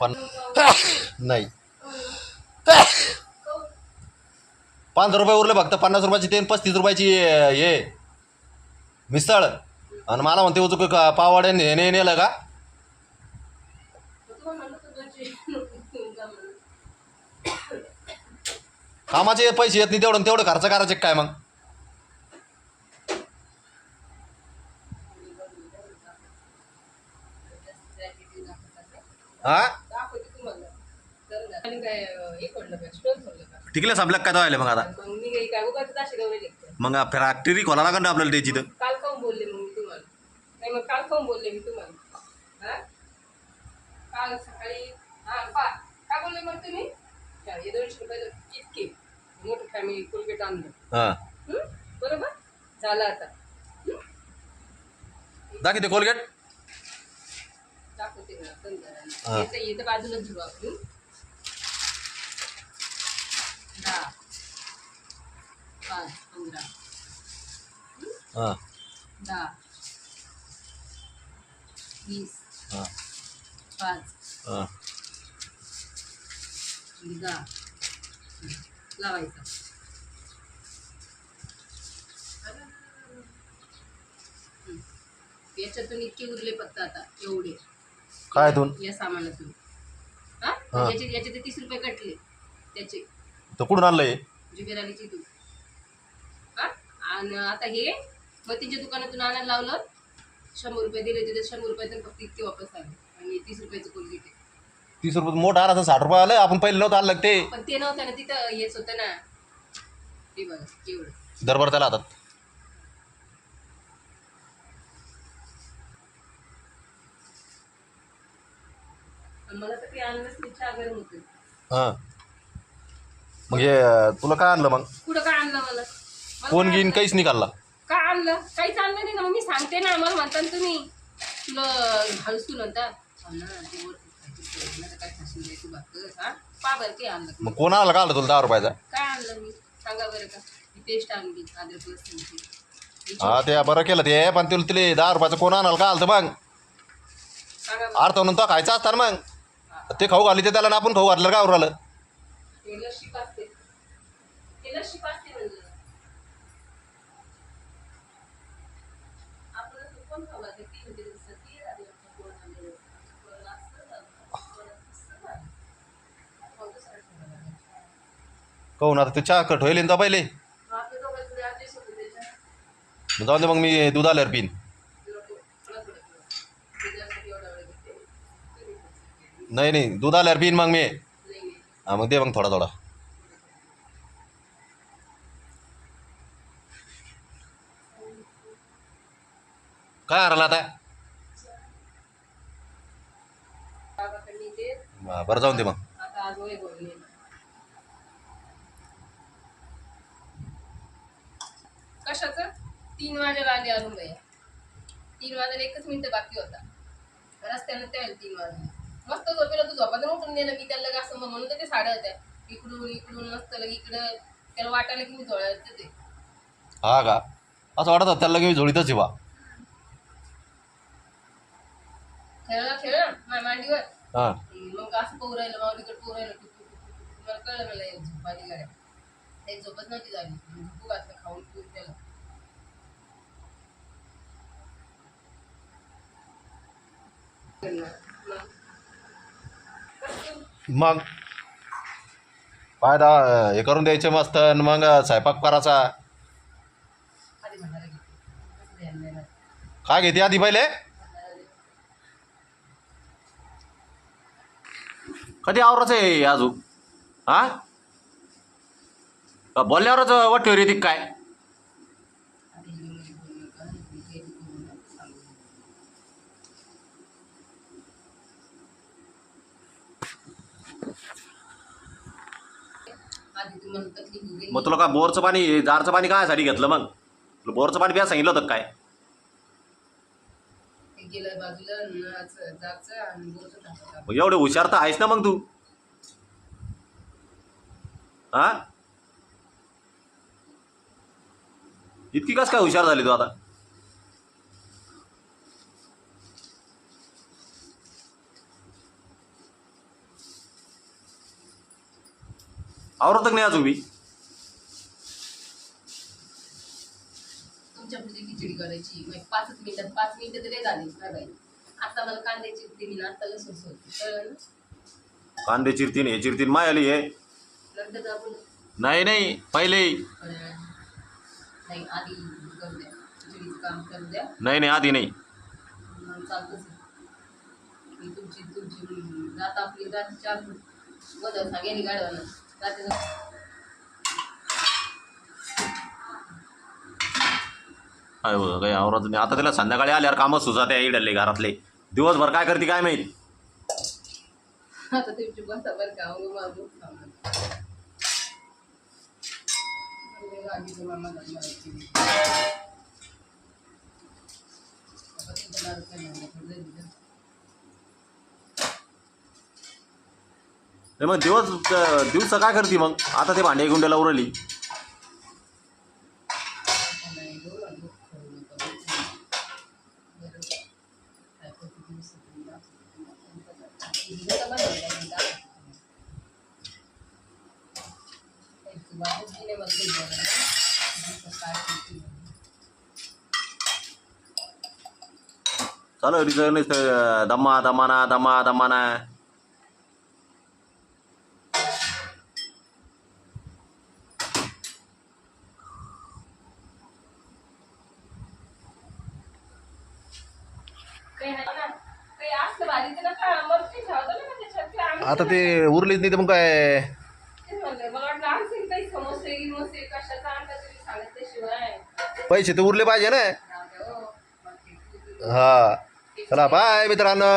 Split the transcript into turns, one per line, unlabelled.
पण नाही. पाच रुपये उरले फक्त पन्नास रुपयाची ते पस्तीस रुपयाची हे मिसळ. आणि मला म्हणते उचूक का पावड्याने हे नेलं का? कामाचे पैसे येत नाही तेवढं तेवढं खर्च करायचे काय मग? हा?
आणि काय हे पडलं का? स्टोन पडलं का?
टिकले संपल्या काय व्हायला मग आता.
मग मी काही काय उगाच
मग फॅक्टरी खोला लागेल ना आपल्याला त्याची तर.
काल खाऊन बोलले मग मी तुम्हाला. नाही मग काल खाऊन बोलले मी तुम्हाला. हा? काल सकाळी हा पा काय बोलले मग तुम्ही? चार हे दोनशे रुपये इतके. मोठं फॅमिली कोलगेट आणलं.
हां.
हं? बरोबर? झालं आता.
ते कोलगेट.
दाखवते ना.
हा.
येतं बाजूला आपण दहा पाच पंधरा
हां
दहा वीस
हां
पाच
हां
दहा लावायचा. याच्यातून इतके उरले फक्त आता एवढे.
काय दोन?
या सामानातून. हा?
हा.
याचे याचे ते तीस रुपये कटले. त्याचे.
तर कुठून आणलंय?
जुबेरालीची तू हा? आणि आता हे मतीच्या दुकानातून आणायला लावलं. शंभर रुपये दिले तिथे शंभर रुपयातून फक्त इतके वापस आले. आणि तीस रुपयाचं कोलगेट आहे.
तीस रुपये मोठं आला साठ रुपये आलं आपण पहिले नव्हतं आणलं ते?
पण ते नव्हतं ना तिथं हेच होतं ना. हे बघा एवढं
दरबार त्याला हातात.
आणि मला तर ते आणलंच नाही चहा गरम होतं
हां. मग हे अं, तुला काय आणलं मग?
कुठं काय आणलं मला? मला
फोन
काय
घेईन
आणलं?
काहीच काढला
काय आणलं? काहीच आणलं नाही ना मग मी सांगते ना मला म्हणता ना तुम्ही. तुला हळसून म्हणता. हो ना, ते वर खायची सोय नाही तर काय खाशील रे तू भाकर, हा? पहा बरं ते आणलं.
मग कोण आला का आलं तुला दहा रुपयाचा?
काय आणलं मी? सांगा बरं का. ती पेस्ट आणली अद्रक लसूणची
हा ते बरं केलं ते पण तुला तिले दहा रुपयाचं कोण आणाल का आलं मग?
सांगा बरं.
अर्थ म्हणून तो खायचं असतं ना मग? ते खाऊ घाली ते त्याला ना आपण खाऊ घातलं का उरलं?
पाजते ते लस्सी पाजते म्हणलं आपण असं कोण खाऊ घालते? ती म्हणते तसं, ती आधी म्हणते कोण आणलं? कोण असं झालं? कोण तसं झालं? मग दुसरं ठेवायला लागलं.
कहून आता ते चहा कट होईल ना पहिले. जाऊन दे मग मी दूध आल्यावर पिन. नाही नाही दूध आल्यावर पिन मग मी. हा मग दे मग थोडा थोडा काय हरला आता बरं जाऊन दे मग
आता आज वय बोलले कशाचं? तीन वाजायला आले अरुण भैया तीन वाजायला एकच मिनिट बाकी होता. रस्त्यानं त्या तीन वाजले. मस्त झोपेला तू झोपातून उठून दिलं मी त्याला लगे असं म्हणून तर ते साड्या होत्या. इकडून इकडून मस्त लगे इकडं त्याला वाटायला की मी झोळ्यात ते
हा का? असं वाटत होतं त्याला लगेच झोळीतच आहे बा.
खेळला खेळ माझ्या मांडीवर.
हा.
मग असं पोहू राहिलं माऊलीकडे टुक. मला कळलं मला एक झोप आली गाड्या. एक झोपच नव्हती झाली. घातलं खाऊन पिऊन त्याला
मग? फायदा हे करून द्यायचे मस्त आणि मग स्वयंपाक करायचा. काय घेते आधी पहिले? कधी आवरायचं आहे अजून? हा? का बोलल्यावरच वाटवर येते काय? मग तुला काय बोरचं पाणी जारचं पाणी काय साठी घेतलं मग? तुला बोरचं पाणी प्या सांगितलं होतं काय?
गेलं बाजूला नळाचं आणि बोरचं टाकायचं.
मग एवढे हुशार तर आहेस ना मग तू? हा? इतकी कस काय हुशार झाली तू आता? आवरतक नाही
आज उभी. पाचच पाच मिनिटं तरी आता मला आता
कांदे चिरतीन हे चिरतीन माय आली हे नाही नाही पहिले.
नाही आधी करू द्या. खिचडीचं काम करू द्या.
नाही नाही आधी नाही.
मग चालतंच मी तुमची तुमची रात आपली रात्री चार बदल सांगेन गाडवानं रात्री
काय बघ काही आवरत नाही. आता त्याला संध्याकाळी आल्यावर कामच सुजात आहे इडले घरातले. दिवसभर काय करते काय माहिती?
आता तुमची बसा बरं का नाही,
मग दिवस दिवस काय करते मग आता ते भांडे गुंड्याला उरली
आता नाही गं, आणि दुःख करू नका, दुःख नका. बरं. काय करते दिवस तरी दाखवते. दिलं तर बरं होतं, पण दाखवते. एक बाबूच गेले मग ते बरं ना. दिवस काय करते म्हणून.
चालू रिझर्व नुसतं दमा दमाना दमा दमाना
काही नाही ना. काही असलं भाजीचं नका, मरची ठेवतो ना मग त्याच्यात. ते आम्ही
आता ते उरलीच नाही तर मग काय
तेच म्हणलं, मला वाटलं आणशील काही समोसे गिमोसे कशाचा आणता तुम्ही सांगितल्याशिवाय.
पैसे तर उरले पाहिजे ना
राहू द्या हो.
चला बाय मित्रांनो.